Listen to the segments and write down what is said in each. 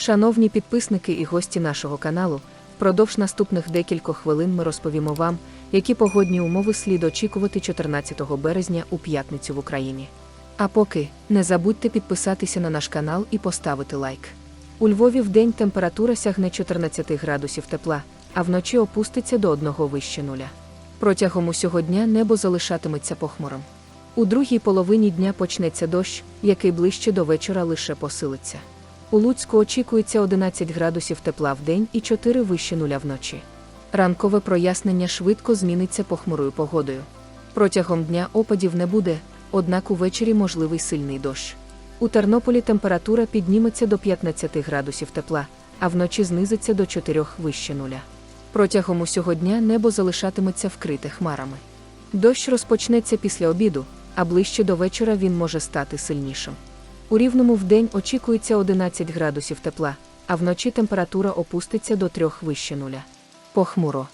Шановні підписники і гості нашого каналу, впродовж наступних декількох хвилин ми розповімо вам, які погодні умови слід очікувати 14 березня у п'ятницю в Україні. А поки не забудьте підписатися на наш канал і поставити лайк. У Львові вдень температура сягне 14 градусів тепла, а вночі опуститься до одного вище нуля. Протягом усього дня небо залишатиметься похмурим. У другій половині дня почнеться дощ, який ближче до вечора лише посилиться. У Луцьку очікується 11 градусів тепла в день і 4 вище нуля вночі. Ранкове прояснення швидко зміниться похмурою погодою. Протягом дня опадів не буде, однак увечері можливий сильний дощ. У Тернополі температура підніметься до 15 градусів тепла, а вночі знизиться до 4 вище нуля. Протягом усього дня небо залишатиметься вкрите хмарами. Дощ розпочнеться після обіду, а ближче до вечора він може стати сильнішим. У рівному вдень очікується 11 градусів тепла, а вночі температура опуститься до 3 вище нуля. Похмуро.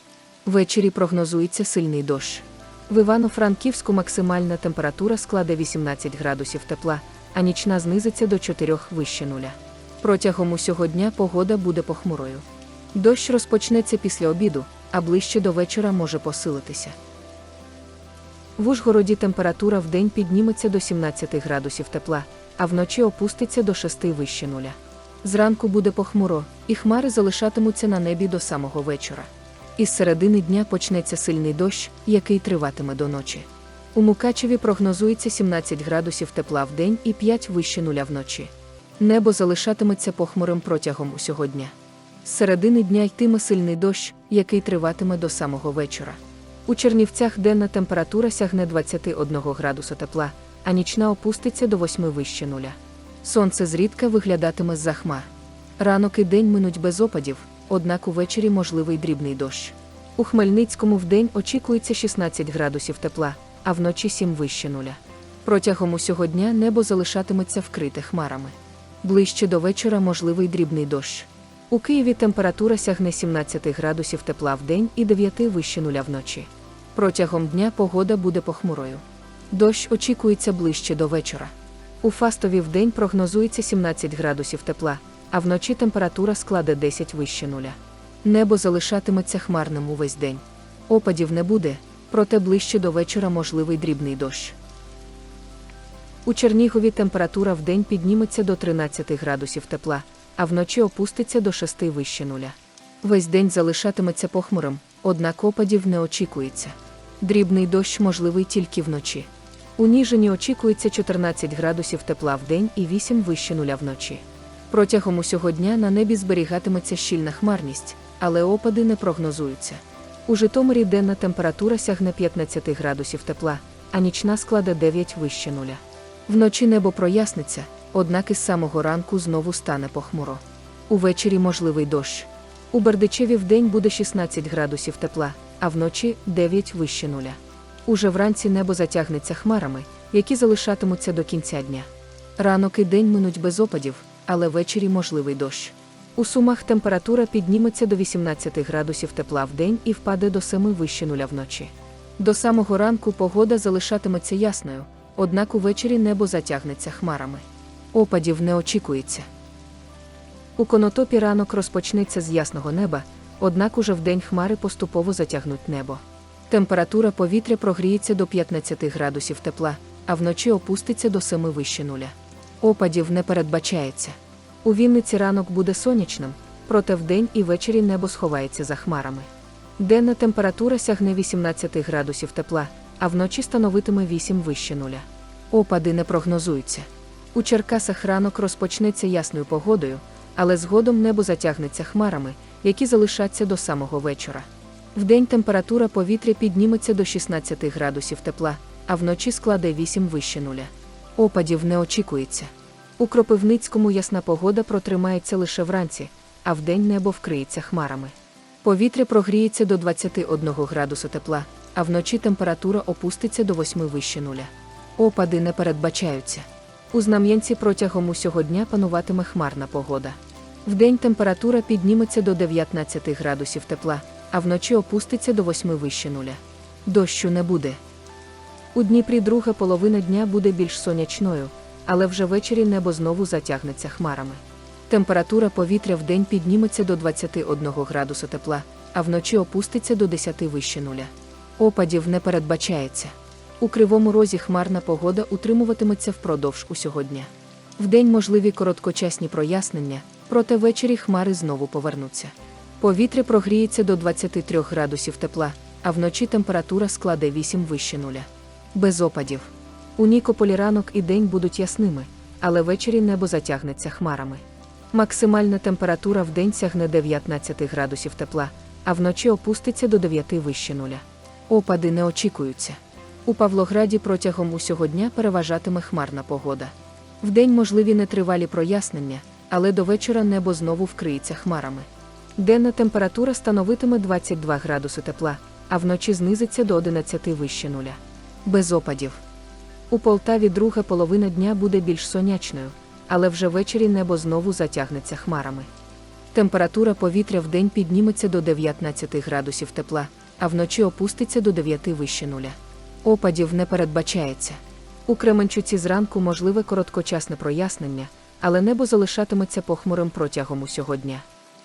Ввечері прогнозується сильний дощ. В Івано-Франківську максимальна температура складе 18 градусів тепла, а нічна знизиться до 4 вище нуля. Протягом усього дня погода буде похмурою. Дощ розпочнеться після обіду, а ближче до вечора може посилитися. В Ужгороді температура в день підніметься до 17 градусів тепла, а вночі опуститься до 6 вище нуля. Зранку буде похмуро, і хмари залишатимуться на небі до самого вечора. Із середини дня почнеться сильний дощ, який триватиме до ночі. У Мукачеві прогнозується 17 градусів тепла в день і 5 вище нуля вночі. Небо залишатиметься похмурим протягом усього дня. З середини дня йтиме сильний дощ, який триватиме до самого вечора. У Чернівцях денна температура сягне 21 градуса тепла, а нічна опуститься до 8 вище нуля. Сонце зрідка виглядатиме з-за хмар. Ранок і день минуть без опадів, однак увечері можливий дрібний дощ. У Хмельницькому вдень очікується 16 градусів тепла, а вночі 7 вище нуля. Протягом усього дня небо залишатиметься вкрите хмарами. Ближче до вечора можливий дрібний дощ. У Києві температура сягне 17 градусів тепла в день і 9 вище нуля вночі. Протягом дня погода буде похмурою. Дощ очікується ближче до вечора. У Фастові вдень прогнозується 17 градусів тепла, а вночі температура складе 10 вище нуля. Небо залишатиметься хмарним увесь день. Опадів не буде, проте ближче до вечора можливий дрібний дощ. У Чернігові температура вдень підніметься до 13 градусів тепла, а вночі опуститься до 6 вище нуля. Весь день залишатиметься похмурим, однак опадів не очікується. Дрібний дощ можливий тільки вночі. У Ніжині очікується 14 градусів тепла в день і 8 вище нуля вночі. Протягом усього дня на небі зберігатиметься щільна хмарність, але опади не прогнозуються. У Житомирі денна температура сягне 15 градусів тепла, а нічна складе 9 вище нуля. Вночі небо проясниться, однак із самого ранку знову стане похмуро. Увечері можливий дощ. У Бердичеві вдень буде 16 градусів тепла, а вночі 9 вище нуля. Уже вранці небо затягнеться хмарами, які залишатимуться до кінця дня. Ранок і день минуть без опадів, але ввечері можливий дощ. У сумах температура підніметься до 18 градусів тепла в день і впаде до 7 вище нуля вночі. До самого ранку погода залишатиметься ясною, однак увечері небо затягнеться хмарами. Опадів не очікується. У конотопі ранок розпочнеться з ясного неба, однак уже вдень хмари поступово затягнуть небо. Температура повітря прогріється до 15 градусів тепла, а вночі опуститься до 7 вище нуля. Опадів не передбачається. У Вінниці ранок буде сонячним, проте вдень і ввечері небо сховається за хмарами. Денна температура сягне 18 градусів тепла, а вночі становитиме 8 вище нуля. Опади не прогнозуються. У Черкасах ранок розпочнеться ясною погодою, але згодом небо затягнеться хмарами, які залишаться до самого вечора. Вдень температура повітря підніметься до 16 градусів тепла, а вночі складе 8 вище нуля. Опадів не очікується. У Кропивницькому ясна погода протримається лише вранці, а вдень небо вкриється хмарами. Повітря прогріється до 21 градуса тепла, а вночі температура опуститься до 8 вище нуля. Опади не передбачаються. У Знам'янці протягом усього дня пануватиме хмарна погода. Вдень температура підніметься до 19 градусів тепла, а вночі опуститься до 8 вище нуля. Дощу не буде. У Дніпрі друга половина дня буде більш сонячною, але вже ввечері небо знову затягнеться хмарами. Температура повітря вдень підніметься до 21 градуса тепла, а вночі опуститься до 10 вище нуля. Опадів не передбачається. У кривому розі хмарна погода утримуватиметься впродовж усього дня. Вдень можливі короткочасні прояснення, проте ввечері хмари знову повернуться. Повітря прогріється до 23 градусів тепла, а вночі температура складе 8 вище нуля. Без опадів. У Нікополі ранок і день будуть ясними, але ввечері небо затягнеться хмарами. Максимальна температура в день сягне 19 градусів тепла, а вночі опуститься до 9 вище нуля. Опади не очікуються. У Павлограді протягом усього дня переважатиме хмарна погода. Вдень можливі нетривалі прояснення, але до вечора небо знову вкриється хмарами. Денна температура становитиме 22 градуси тепла, а вночі знизиться до 11 вище нуля. Без опадів. У Полтаві друга половина дня буде більш сонячною, але вже ввечері небо знову затягнеться хмарами. Температура повітря в день підніметься до 19 градусів тепла, а вночі опуститься до 9 вище нуля. Опадів не передбачається. У Кременчуці зранку можливе короткочасне прояснення, але небо залишатиметься похмурим протягом усього дня.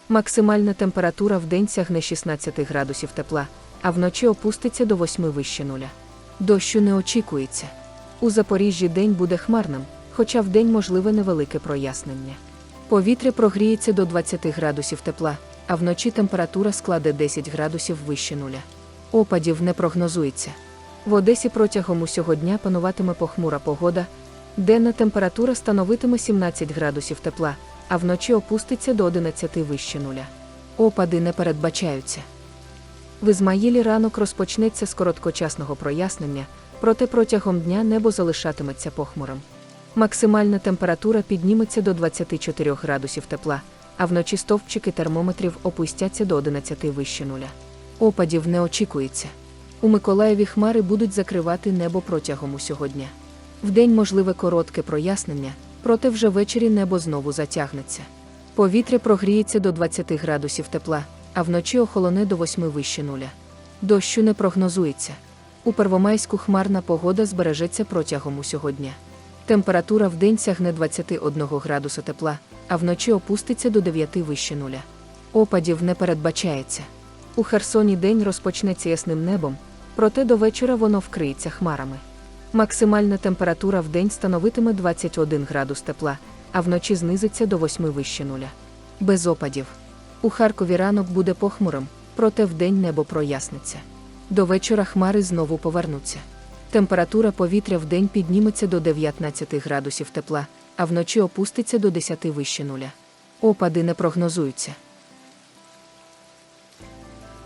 Максимальна температура в день сягне 16 градусів тепла, а вночі опуститься до 8 вище нуля. Дощу не очікується. У Запоріжжі день буде хмарним, хоча вдень можливе невелике прояснення. Повітря прогріється до 20 градусів тепла, а вночі температура складе 10 градусів вище нуля. Опадів не прогнозується. В Одесі протягом усього дня пануватиме похмура погода, денна температура становитиме 17 градусів тепла, а вночі опуститься до 11 вище нуля. Опади не передбачаються. В Ізмаїлі ранок розпочнеться з короткочасного прояснення, проте протягом дня небо залишатиметься похмурим. Максимальна температура підніметься до 24 градусів тепла, а вночі стовпчики термометрів опустяться до 11 вище нуля. Опадів не очікується. У Миколаєві хмари будуть закривати небо протягом усього дня. Вдень можливе коротке прояснення, проте вже ввечері небо знову затягнеться. Повітря прогріється до 20 градусів тепла, а вночі охолоне до 8 вище нуля. Дощу не прогнозується. У Первомайську хмарна погода збережеться протягом усього дня. Температура в день сягне 21 градуса тепла, а вночі опуститься до 9 вище нуля. Опадів не передбачається. У Херсоні день розпочнеться ясним небом, проте до вечора воно вкриється хмарами. Максимальна температура в день становитиме 21 градус тепла, а вночі знизиться до 8 вище нуля. Без опадів. У Харкові ранок буде похмурим, проте вдень небо проясниться. До вечора хмари знову повернуться. Температура повітря в день підніметься до 19 градусів тепла, а вночі опуститься до 10 вище нуля. Опади не прогнозуються.